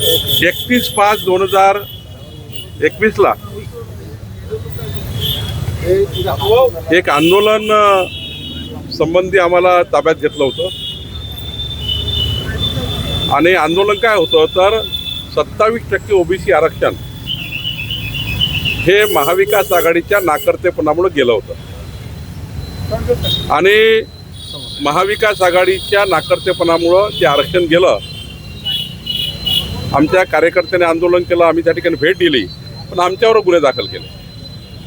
एकतीस पाच दोन हजार एकवीसला. एक आंदोलन संबंधी आम्हाला ताब्यात घेतलं होतं. आणि आंदोलन काय होतं तर सत्तावीस टक्के ओबीसी आरक्षण हे महाविकास आघाडीच्या नाकर्तेपणामुळे गेलं होतं. आणि महाविकास आघाडीच्या नाकर्तेपणामुळं ते आरक्षण गेलं. आमच्या कार्यकर्त्याने आंदोलन केलं आम्ही त्या ठिकाणी भेट दिली पण आमच्यावर गुन्हे दाखल केले.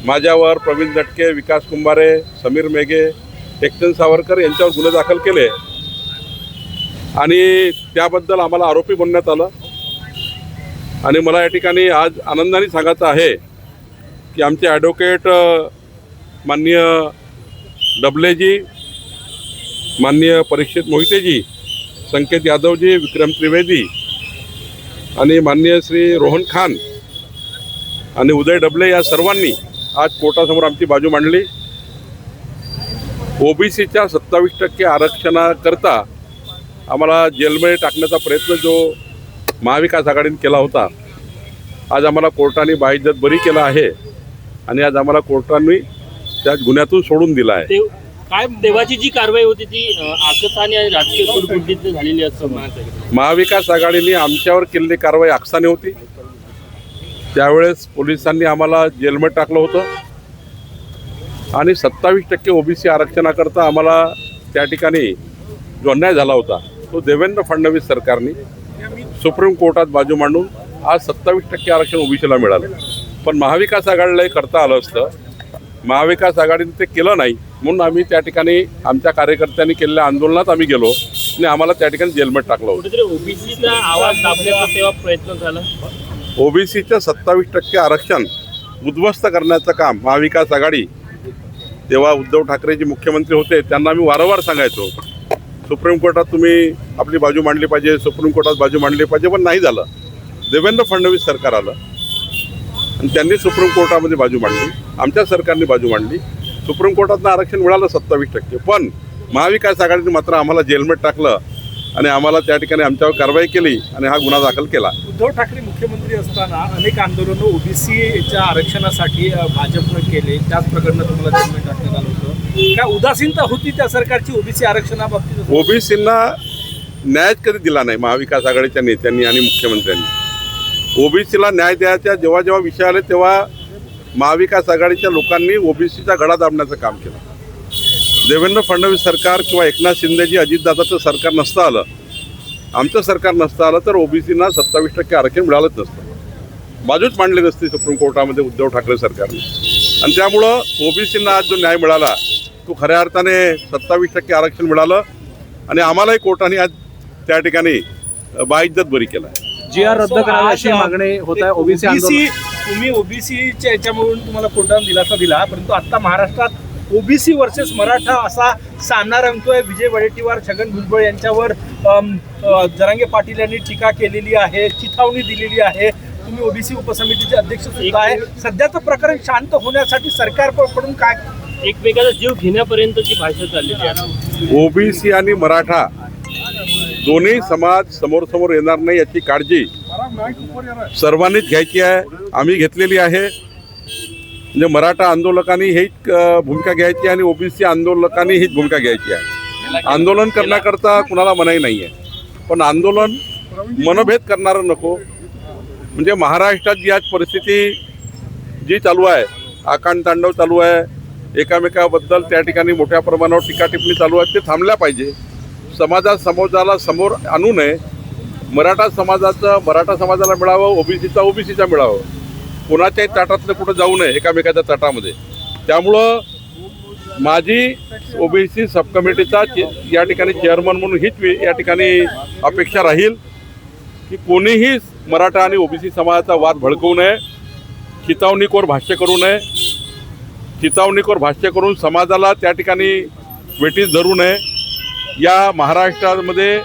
माझ्यावर प्रवीण दटके विकास कुंभारे समीर मेघे एकचंद सावरकर यांच्यावर गुन्हे दाखल केले. आणि त्याबद्दल आम्हाला आरोपी बनण्यात आलं. आणि मला या ठिकाणी आज आनंदाने सांगायचं आहे की आमचे ॲडव्होकेट माननीय डबलेजी माननीय परीक्षित मोहितेजी संकेत यादवजी विक्रम त्रिवेदी आणि माननीय श्री रोहन खान आणि उदय डबले या सर्वांनी आज कोर्टासमोर आमची बाजू मांडली. ओबीसीच्या सत्तावीस टक्के आरक्षणाकरता आम्हाला जेलमध्ये टाकण्याचा प्रयत्न जो महाविकास आघाडीने केला होता आज आम्हाला कोर्टाने बाहिजत बरी केला आहे आणि आज आम्हाला कोर्टाने त्या गुन्ह्यातून सोडून दिला आहे. काय देवाची जी कारवाई होती ती आकसाने आणि राजकीय कुटबुद्धीत झालेली असं म्हणायचं महाविकास आघाडीने आमच्यावर केलेली कारवाई आकसाने होती. त्यावेळेस पोलिसांनी आम्हाला जेलमध्ये टाकलं होतं. आणि सत्तावीस टक्के ओबीसी आरक्षणाकरता आम्हाला त्या ठिकाणी जो अन्याय झाला होता तो देवेंद्र फडणवीस सरकारने सुप्रीम कोर्टात बाजू मांडून आज सत्तावीस टक्के आरक्षण ओबीसीला मिळालं. पण महाविकास आघाडीला हे करता आलं असतं. महाविकास आघाडीने ते केलं नाही. म्हणून आम्ही त्या ठिकाणी आमच्या कार्यकर्त्यांनी केलेल्या आंदोलनात आम्ही गेलो आणि आम्हाला त्या ठिकाणी जेलमध्ये टाकलं होतं. कुठेतरी ओबीसीचा आवाज दाबण्याचा तेव्हा प्रयत्न झाला. ओबीसीचं सत्तावीस टक्के आरक्षण उद्ध्वस्त करण्याचं काम महाविकास आघाडी तेव्हा उद्धव ठाकरे जे मुख्यमंत्री होते त्यांना आम्ही वारंवार सांगायचो. सुप्रीम कोर्टात तुम्ही आपली बाजू मांडली पाहिजे सुप्रीम कोर्टात बाजू मांडली पाहिजे पण नाही झालं. देवेंद्र फडणवीस सरकार आलं. आणि त्यांनी सुप्रीम कोर्टामध्ये बाजू मांडली. आमच्या सरकारने बाजू मांडली. सुप्रीम कोर्टातनं आरक्षण मिळालं सत्तावीस टक्के. पण महाविकास आघाडीने मात्र आम्हाला जेलमध्ये टाकलं आणि आम्हाला त्या ठिकाणी आमच्यावर कारवाई केली आणि हा गुन्हा दाखल केला. उद्धव ठाकरे मुख्यमंत्री असताना अनेक आंदोलनं ओबीसीच्या आरक्षणासाठी भाजपनं केले. त्याच प्रकरणात तुम्हाला जन्म टाकण्यात आलं होतं. काय उदासीनता होती त्या सरकारची ओबीसी आरक्षणाबाबतीत ओबीसींना न्याय कधी दिला नाही महाविकास आघाडीच्या नेत्यांनी आणि मुख्यमंत्र्यांनी. ओबीसीला न्याय द्यायच्या जेव्हा जेव्हा विषय आले तेव्हा महाविकास आघाडीच्या लोकांनी ओबीसीचा गळा दाबण्याचं काम केलं. देवेंद्र फडणवीस सरकार किंवा एकनाथ शिंदेजी अजितदादाचं सरकार नसतं आलं आमचं सरकार नसतं आलं तर ओबीसींना सत्तावीस टक्के आरक्षण मिळालंच नसतं. बाजूच मांडली नसती सुप्रीम कोर्टामध्ये उद्धव ठाकरे सरकारने. आणि त्यामुळं ओबीसींना आज जो न्याय मिळाला तो खऱ्या अर्थाने सत्तावीस टक्के आरक्षण मिळालं आणि आम्हालाही कोर्टाने आज त्या ठिकाणी बाइज्जत बरी केला आहे जी आर रद्द करावी अशी मागणी होत आहे ओबीसी तुम्ही ओबीसीच्या याच्यामधून तुम्हाला कोर्टाने दिलासा दिला? परंतु आता महाराष्ट्रात ओबीसी वर्सेस मराठा असा सामना रंगतोय. विजय वडेट्टीवार छगन भुजबळ यांच्यावर जरांगे पाटील यांनी टीका केलेली आहे चिथावणी दिलेली आहे. तुम्ही ओबीसी उपसमितीचे अध्यक्ष सुद्धा आहे. सध्याचं प्रकरण शांत होण्यासाठी सरकारकडून काय एकमेकाचा जीव घेण्यापर्यंतची भाषा चाललेली आहे. ओबीसी आणि मराठा दोन्ही समाज समोर समोर येणार नाही याची काळजी सर्वांनीच घ्यायची आहे. आम्ही घेतलेली आहे. म्हणजे मराठा आंदोलकांनी हीच भूमिका घ्यायची आणि ओबीसी आंदोलकांनी हीच भूमिका घ्यायची आहे. आंदोलन करण्याकरता कुणाला मनाई नाही आहे पण आंदोलन मनभेद करणारं नको. म्हणजे महाराष्ट्रात जी आज परिस्थिती जी चालू आहे आकांड तांडव चालू आहे एकामेकाबद्दल त्या ठिकाणी मोठ्या प्रमाणावर टीका टिप्पणी चालू आहे ते थांबल्या पाहिजे. समाजात समाजाला समोर आणू नये मराठा समाजाचं मराठा समाजाला मिळावं ओबीसीचा ओबीसीचा मिळावं. कोणाच्याही ताटातलं कुठं जाऊ नये एकामेकाच्या ताटामध्ये. त्यामुळं माझी ओबीसी सब कमिटीचा या ठिकाणी चेअरमन म्हणून हीच या ठिकाणी अपेक्षा राहील की कोणीही मराठा आणि ओबीसी समाजाचा वाद भडकवू नये चितावणीकोर भाष्य करू नये चितावणीकोर भाष्य करून समाजाला त्या ठिकाणी वेटीस धरू नये. या महाराष्ट्रामध्ये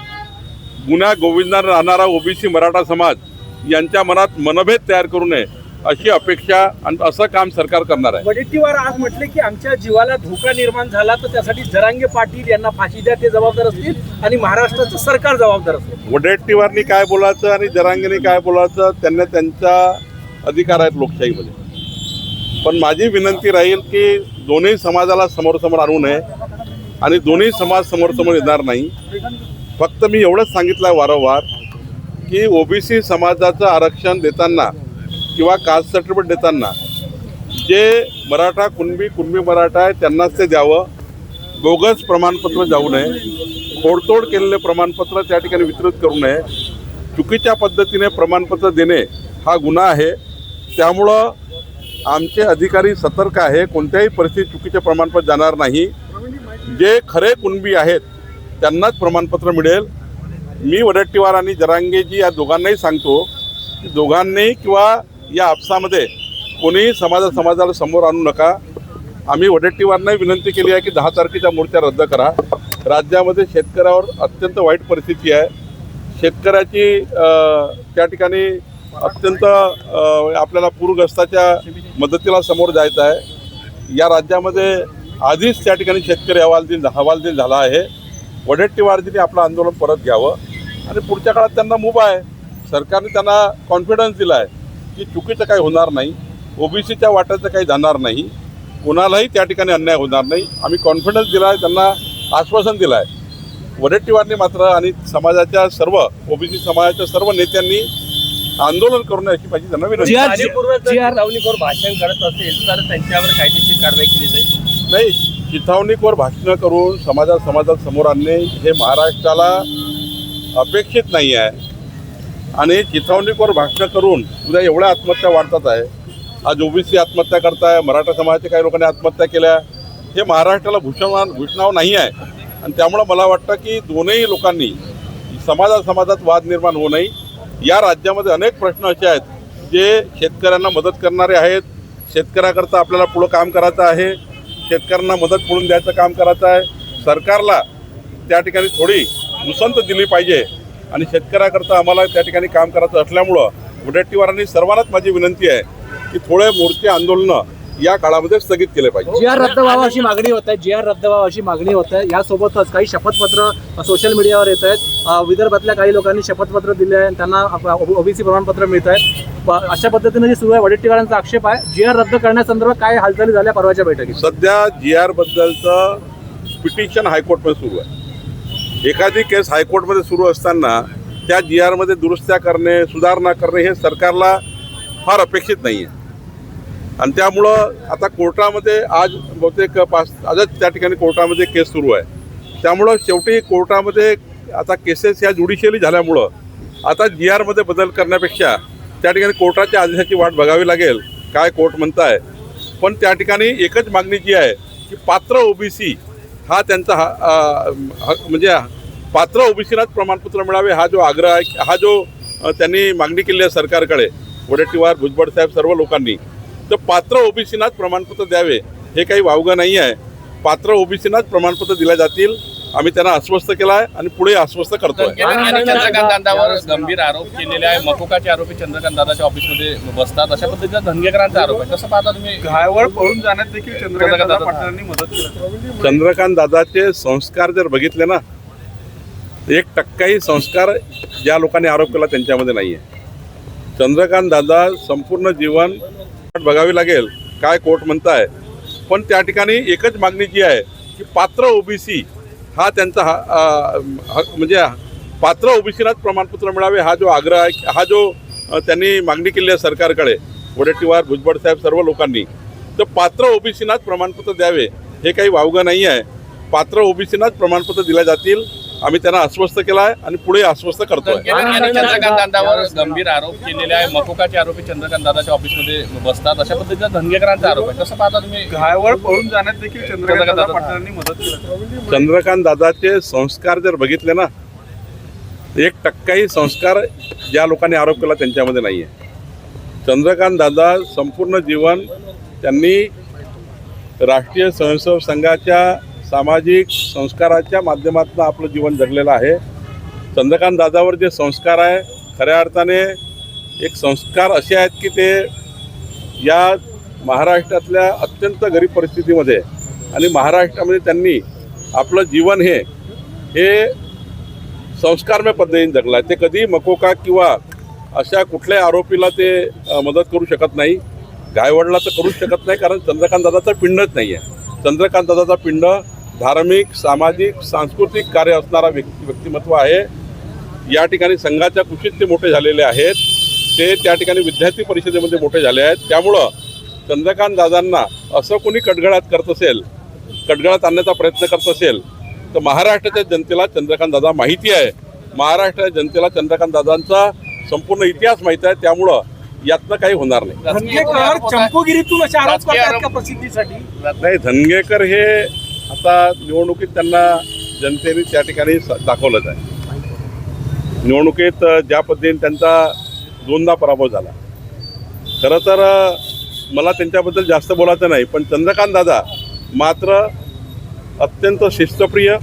गुन्हा गोविंदा राहणारा ओबीसी मराठा समाज यांच्या मनात मनभेद तयार करू नये अशी अपेक्षा आणि असं काम सरकार करणार आहे. वडेट्टीवार आज म्हटले की आमच्या जीवाला धोका निर्माण झाला तर त्यासाठी जरांगे पाटील यांना फाशी द्या ते जबाबदार असतील आणि महाराष्ट्राचं सरकार जबाबदार असेल. वडेट्टीवारनी काय बोलायचं आणि जरांगीने काय बोलायचं त्यांना त्यांचा अधिकार आहेत लोकशाहीमध्ये. पण माझी विनंती राहील की दोन्ही समाजाला समोरसमोर आणू नये आणि दोन्ही समाज समोरसमोर येणार नाही. फक्त मी एवढंच सांगितलं आहे वारंवार की ओबीसी समाजाचं आरक्षण देताना किंवा कास्ट सर्टिफिकेट देताना जे मराठा कुणबी कुणबी मराठा आहे त्यांनाच ते द्यावं. बोगस प्रमाणपत्र जाऊ नये. खोडतोड केलेले प्रमाणपत्र त्या ठिकाणी वितरित करू नये. चुकीच्या पद्धतीने प्रमाणपत्र देणे हा गुन्हा आहे. त्यामुळं आमचे अधिकारी सतर्क आहे. कोणत्याही परिस्थितीत चुकीचे प्रमाणपत्र जाणार नाही. जे खरे कुणबी आहेत त्यांनाच प्रमाणपत्र मिळेल. मी वडट्टीवार आणि जरांगेजी या दोघांनाही सांगतो की दोघांनी किंवा या आपसामध्ये कोणीही समाजा समाजाला समोर आणू नका. आम्ही वडट्टीवारनाही विनंती केली आहे की दहा तारखेच्या मूर्त्या रद्द करा. राज्यामध्ये शेतकऱ्यावर अत्यंत वाईट परिस्थिती आहे. शेतकऱ्याची त्या ठिकाणी अत्यंत आपल्याला पूरग्रस्ताच्या मदतीला समोर जायचं आहे. या राज्यामध्ये आधीच त्या ठिकाणी शेतकरी हवालदिल हवालदिल झाला आहे. वडेट्टीवारजीने आपलं आंदोलन परत घ्यावं. आणि पुढच्या काळात त्यांना मुभा आहे. सरकारने त्यांना कॉन्फिडन्स दिला आहे की चुकीचं काही होणार नाही. ओबीसीच्या वाट्याचं काही जाणार नाही. कोणालाही त्या ठिकाणी अन्याय होणार नाही. आम्ही कॉन्फिडन्स दिला आहे त्यांना आश्वासन दिलं आहे वडेट्टीवारने मात्र आणि समाजाच्या सर्व ओबीसी समाजाच्या सर्व नेत्यांनी आंदोलन करू नये अशी माझी त्यांना विनंती. भाषण करत असेल तर त्यांच्यावर कायदेशीर कारवाई केली जाईल. नाही. चिथावणीकवर भाषणं करून समाजा समाजात समोर आणणे हे महाराष्ट्राला अपेक्षित नाही आहे. आणि चिथावणीकवर भाषणं करून उद्या एवढ्या आत्महत्या वाढतात आहे. आज ओबीसी आत्महत्या करताय मराठा समाजाच्या काही लोकांनी आत्महत्या केल्या. हे महाराष्ट्राला भूषण भूषणाव नाही आहे. आणि त्यामुळं मला वाटतं की दोनही लोकांनी समाजा समाजात वाद निर्माण होऊ नये. या राज्यामध्ये अनेक प्रश्न असे आहेत जे शेतकऱ्यांना मदत करणारे आहेत. शेतकऱ्याकरता आपल्याला पुढं काम करायचं आहे. शेतकऱ्यांना मदत मिळून द्यायचं काम करायचं आहे. सरकारला त्या ठिकाणी थोडी उसंत दिली पाहिजे. आणि शेतकऱ्याकरता आम्हाला त्या ठिकाणी काम करायचं असल्यामुळं वडेट्टीवारांनी सर्वांनाच माझी विनंती आहे की थोडे मोर्चे आंदोलनं या काळामध्ये स्थगित केले पाहिजे. जी आर रद्द व्हावा अशी मागणी होत आहे जी आर रद्द व्हावा अशी मागणी होत आहे यासोबतच काही शपथपत्र सोशल मीडियावर येत आहेत. विदर्भातल्या काही लोकांनी शपथपत्र दिले आहे त्यांना ओबीसी प्रमाणपत्र मिळत आहेत. अशा पद्धतीने जे सुरू आहे वडेट्टीवारांचा आक्षेप आहे जी आर रद्द करण्यासंदर्भात काय हालचाली झाल्या परवाच्या बैठकीत? सध्या जी आर बद्दलचं पिटिशन हायकोर्टमध्ये सुरू आहे. एखादी केस हायकोर्टमध्ये सुरू असताना त्या जी आरमध्ये दुरुस्त्या करणे सुधारणा करणे हे सरकारला फार अपेक्षित नाही आहे आणि त्यामुळं आता कोर्टामध्ये आज बहुतेक पाच आजच त्या ठिकाणी कोर्टामध्ये केस सुरू आहे. त्यामुळं शेवटी कोर्टामध्ये आता केसेस ह्या ज्युडिशियली झाल्यामुळं आता जी आरमध्ये बदल करण्यापेक्षा त्या ठिकाणी कोर्टाच्या आदेशाची वाट बघावी लागेल काय कोर्ट म्हणताय. पण त्या ठिकाणी एकच मागणी जी आहे की पात्र ओबीसी हा त्यांचा हा म्हणजे पात्र ओबीसीलाच प्रमाणपत्र मिळावे हा जो आग्रह आहे हा जो त्यांनी मागणी केली आहे सरकारकडे. वडेट्टीवार भुजबळ साहेब सर्व लोकांनी. तर पात्र ओबीसीनाच प्रमाणपत्र द्यावे हे काही वावगं नाही आहे. पात्र ओबीसीनाच प्रमाणपत्र दिल्या जातील. आम्ही त्यांना आश्वस्त केलं आहे आणि पुढे आश्वस्त करतोय. आणि चंद्रकांत दादावर गंभीर आरोप केलेले आहे. मकोकाचे आरोपी चंद्रकांत दादाच्या ऑफिसमध्ये बसतात. अशा पद्धतीचा धनगेकरांचा आरोप आहे. कसं पाहता तुम्ही घायवळ पळून जाण्यात देखील चंद्रकांत दादा पाटलांनी मदत केली. चंद्रकांत दादाचे संस्कार जर बघितले ना एक टक्काही संस्कार ज्या लोकांनी आरोप केला त्यांच्यामध्ये नाही आहे चंद्रकांत दादा संपूर्ण जीवन बघावी लागेल काय कोर्ट म्हणताय. पण त्या ठिकाणी एकच मागणी जी आहे की पात्र ओबीसी हा त्यांचा हा म्हणजे पात्र ओबीसीलाच प्रमाणपत्र मिळावे हा जो आग्रह आहे हा जो त्यांनी मागणी केली आहे सरकारकडे वडेट्टीवार भुजबळ साहेब सर्व लोकांनी तर पात्र ओबीसीनाच प्रमाणपत्र द्यावे हे काही वावगं नाही आहे पात्र ओबीसीनाच प्रमाणपत्र दिल्या जातील आम्ही त्यांना आश्वस्त केलं आहे आणि पुढे आश्वस्त करतोय. आणि चंद्रकांत दादावर गंभीर आरोप केलेले आहे मकोकाचे आरोपी चंद्रकांत दादाच्या ऑफिसमध्ये बसतात. अशा पद्धतीचा धनगेकरांचा आरोप आहे. कसं पाहता तुम्ही? घायवळ पळून जाण्यात देखील चंद्रकांत दादा पाटलांनी मदत केली. चंद्रकांत दादाचे संस्कार जर बघितले ना एक टक्काही संस्कार ज्या लोकांनी आरोप केला त्यांच्यामध्ये नाही आहे चंद्रकांत दादा संपूर्ण जीवन त्यांनी राष्ट्रीय स्वयंसेवक संघाच्या सामाजिक संस्काराच्या माध्यमातून आपलं जीवन जगलेलं आहे. चंद्रकांत दादावर जे संस्कार आहे खऱ्या अर्थाने एक संस्कार असे आहेत की ते या महाराष्ट्रातल्या अत्यंत गरीब परिस्थितीमध्ये आणि महाराष्ट्रामध्ये त्यांनी आपलं जीवन हे हे संस्कारमय पद्धतीने जगलं आहे ते कधी मकोका किंवा अशा कुठल्याही आरोपीला ते मदत करू शकत नाही. गायवडला तर करूच शकत नाही कारण चंद्रकांत दादाचं पिंडच नाही आहे चंद्रकांत दादाचा पिंड धार्मिक सामाजिक सांस्कृतिक कार्य असणारा व्यक्ती व्यक्तिमत्व आहे. या ठिकाणी संघाच्या कुशीत ते मोठे झालेले आहेत. ते त्या ठिकाणी विद्यार्थी परिषदेमध्ये मोठे झाले आहेत. त्यामुळं चंद्रकांत दादांना असं कोणी कटगळात करत असेल कटगळात आणण्याचा प्रयत्न करत असेल तर महाराष्ट्राच्या जनतेला चंद्रकांत दादा माहिती आहे. महाराष्ट्राच्या जनतेला चंद्रकांत दादांचा संपूर्ण इतिहास माहिती आहे. त्यामुळं यातनं काही होणार नाही. धनगेकर चंपोगिरीतून असे आरोप करतात का प्रसिद्धीसाठी? नाही धनगेकर हे आता निवडणुकीत त्यांना जनतेने त्या ठिकाणी स- दाखवलंच आहे निवडणुकीत ज्या पद्धतीने त्यांचा दोनदा पराभव झाला. खरं तर मला त्यांच्याबद्दल जास्त बोलायचं नाही पण चंद्रकांत दादा मात्र अत्यंत शिस्तप्रिय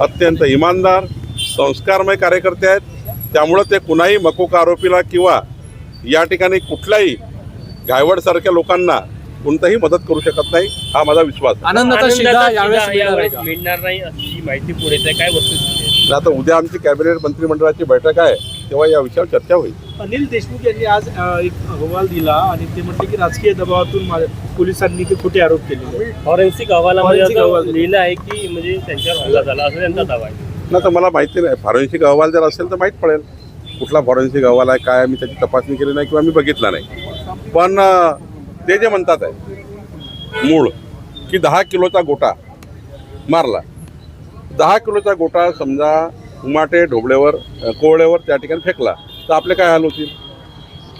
अत्यंत इमानदार संस्कारमय कार्यकर्ते आहेत. त्यामुळं ते कुणाही मकोका आरोपीला किंवा या ठिकाणी कुठल्याही गायवडसारख्या लोकांना कोणताही मदत करू शकत नाही हा माझा विश्वास आहे. आनंदाचा यावेळेस मिळणार नाही अशी माहिती पुढे काय वस्तुस्थिती आहे? तर आता उद्या आमची कॅबिनेट मंत्रिमंडळाची बैठक आहे तेव्हा या विषयावर चर्चा होईल. अनिल देशमुख यांनी आज एक अहवाल दिला आणि ते म्हटले की राजकीय दबावातून पोलिसांनी ते खोटे आरोप केलेले फॉरेन्सिक अहवालामध्ये लिहिलं आहे की म्हणजे त्यांच्यावर हल्ला झाला असं त्यांचा दावा आहे. ना तर मला माहिती नाही. फॉरेन्सिक अहवाल जर असेल तर माहीत पडेल. कुठला फॉरेन्सिक अहवाल आहे काय मी त्याची तपासणी केली नाही किंवा मी बघितला नाही. पण ते जे म्हणतात आहे मूळ की दहा किलोचा गोटा मारला. दहा किलोचा गोटा समजा उमाटे ढोबळेवर कोवळ्यावर कोवळेवर त्या ठिकाणी फेकला तर आपले काय हाल होतील?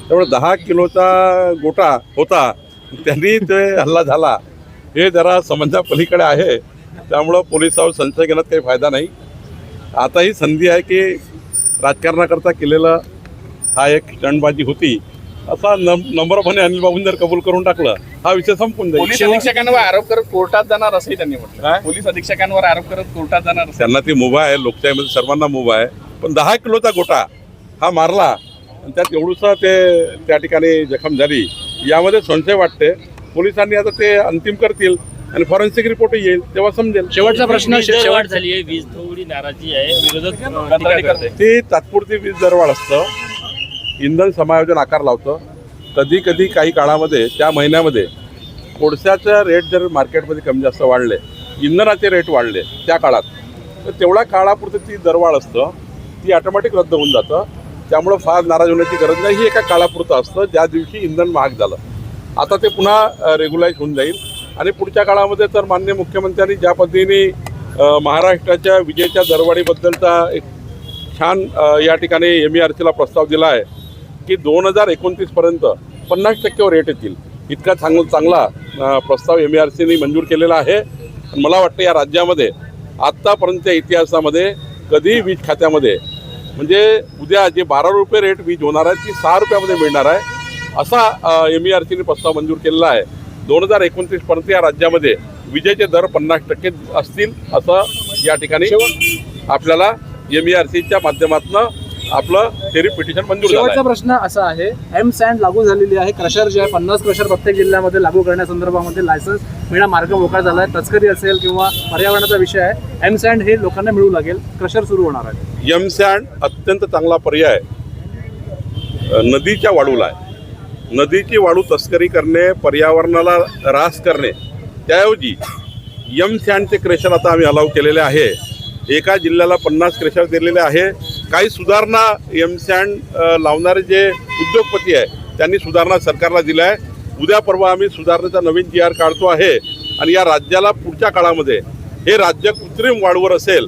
त्यामुळे दहा किलोचा गोटा होता त्यांनी ते हल्ला झाला. हे जरा समजा पलीकडे आहे त्यामुळं पोलिसावर संशय घेण्यात काही फायदा नाही. आता ही संधी आहे की राजकारणाकरता केलेलं हा एक स्टंटबाजी होती. असा नंबरपणे अनिल बाबून जर कबूल करून टाकलं हा विषय संपून जाईल. पोलीस अधीक्षकांवर आरोप करत कोर्टात जाणार असंही त्यांनी म्हटलं. काय? पोलीस अधीक्षकांवर आरोप करत कोर्टात जाणार असं. त्यांना ती मुभा आहे लोकशाहीमध्ये सर्वांना मुभा आहे. पण दहा किलोचा गोटा हा मारला आणि त्यात एवढूसा ते त्या ठिकाणी जखम झाली. यामध्ये संशय वाटते. पोलिसांनी आता ते अंतिम करतील आणि फॉरेन्सिक रिपोर्ट येईल तेव्हा समजेल. शेवटचा प्रश्न शेवट झाली आहे वीज थोडी नाराजी आहे. विरोधक ती तात्पुरती वीज दरवाढ असतं. इंधन समायोजन आकार लावतं. कधी कधी काही काळामध्ये त्या महिन्यामध्ये कोळशाचा रेट जर मार्केटमध्ये कमी जास्त वाढले इंधनाचे रेट वाढले त्या काळात तर तेवढ्या काळापुरतं ती दरवाढ असतं. ती ऑटोमॅटिक रद्द होऊन जातं. त्यामुळं फार नाराज होण्याची गरज नाही. ही एका काळापुरतं असतं. ज्या दिवशी इंधन महाग झालं. आता ते पुन्हा रेग्युलाईज होऊन जाईल. आणि पुढच्या काळामध्ये तर मान्य मुख्यमंत्र्यांनी ज्या पद्धतीने महाराष्ट्राच्या विजेच्या दरवाढीबद्दलचा एक छान या ठिकाणी एम ई आर सीला प्रस्ताव दिला आहे. की दोन हजार एकोणतीसपर्यंत पन्नास टक्क्यावर रेट येतील. इतका चांगला चांगला प्रस्ताव एम ई आर सीने मंजूर केलेला आहे. मला वाटतं या राज्यामध्ये आत्तापर्यंतच्या इतिहासामध्ये कधी वीज खात्यामध्ये म्हणजे उद्या जे बारा रुपये रेट वीज होणार आहे ती सहा रुपयामध्ये मिळणार आहे. असा एम ई आर सीने प्रस्ताव मंजूर केलेला आहे. दोन हजार एकोणतीसपर्यंत या राज्यामध्ये विजेचे दर पन्नास टक्के असतील असं या ठिकाणी आपल्याला एम ई आर सीच्या माध्यमातून आपलं थेरी पिटिशन मंजूर झालं शेवटचा आहे. प्रश्न असा आहे एम सँड लागू झालेली आहे क्रशर जे आहे पन्नास क्रशर प्रत्येक जिल्ह्यामध्ये लागू करण्यासंदर्भामध्ये लायसन्स मिळणं मार्ग मोकळा झाला आहे तस्करी असेल किंवा पर्यावरणाचा विषय आहे एम सँड हे लोकांना मिळू लागेल. क्रशर सुरू होणार आहे. एम सँड अत्यंत चांगला पर्याय अ, नदीच्या वाळूला आहे. नदीची वाळू तस्करी करणे पर्यावरणाला ऱ्हास करणे त्याऐवजी यम सँडचे क्रेशर आता आम्ही अलाव केलेले आहे. एका जिल्ह्याला पन्नास क्रेशर दिलेले आहे. काही सुधारणा एम सँड लावणारे जे उद्योगपती आहे त्यांनी सुधारणा सरकारला दिल्या आहे. उद्या परवा आम्ही सुधारणेचा नवीन जी आर काढतो आहे आणि या राज्याला पुढच्या काळामध्ये हे राज्य कृत्रिम वाळूवर असेल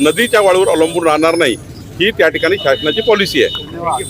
नदीच्या वाळूवर अवलंबून राहणार नाही ही त्या ठिकाणी शासनाची पॉलिसी आहे. धन्यवाद